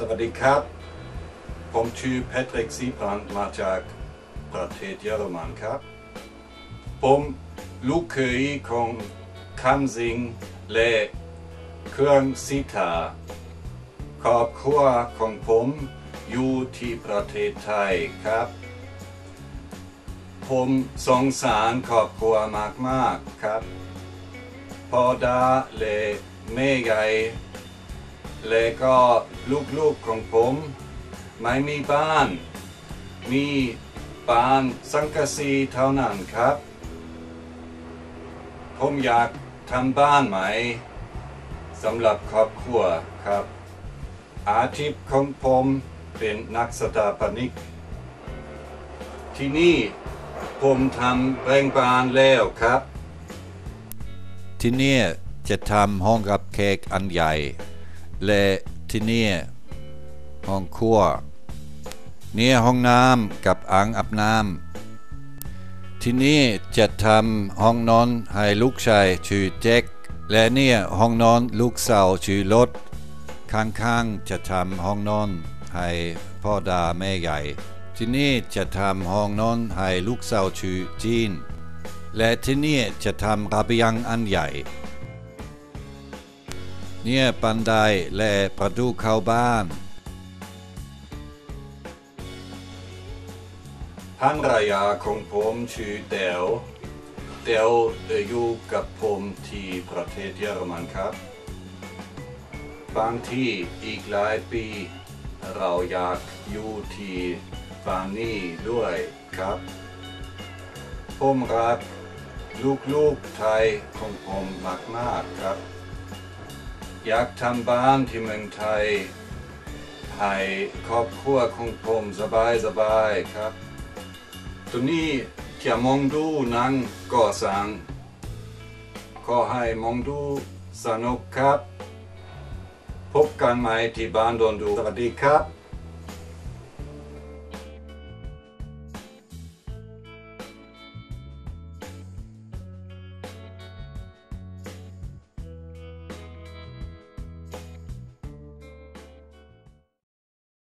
สวัสดีครับ ผมชื่อแพทริกซีพรันมาจากประเทศเยอรมันครับ ผมลูกเคยของคำสิงและเครื่องสิทาครอบครัวของผมอยู่ที่ประเทศไทยครับ ผมสงสารครอบครัวมากๆครับพอดาและแม่ใหญ่ และก็ลูกๆของผม ไม่มีบ้าน มีบ้านสังกะสีเท่านั้นครับ ผมอยากทำบ้านใหม่สำหรับครอบครัวครับ อาชีพของผมเป็นนักสถาปนิก ที่นี่ผมทำแรงบานแล้วครับ ที่นี่จะทำห้องรับแขกอันใหญ่ และที่นี่ห้องครัวนี่ห้องน้ำกับอ่างอาบน้ำที่นี่จะทำห้องนอนให้ลูกชายชื่อแจ็คและเนี่ยห้องนอนลูกสาวชื่อรถข้างๆจะทำห้องนอนให้พ่อดาแม่ใหญ่ ที่นี่จะทำห้องนอนให้ลูกสาวชื่อจีน และที่นี่จะทำระเบียงอันใหญ่ เนี่ยปันไดและประตูเข้าบ้าน ภรรยาของผมชื่อเดวเดวอยู่กับผมที่ประเทศเยอรมันครับ บางทีอีกหลายปี เราอยากอยู่ที่ฟานี่ด้วยครับ ผมรักลูกๆไทยของผมมากๆครับ อยากทำบ้านที่เมืองไทย ให้ครอบครัวของผมสบายสบายครับตัวนี้จะมองดูนังก่อสร้างขอให้มองดูสนุกครับ พบกันใหม่ที่บ้านโดนดู สวัสดีครับ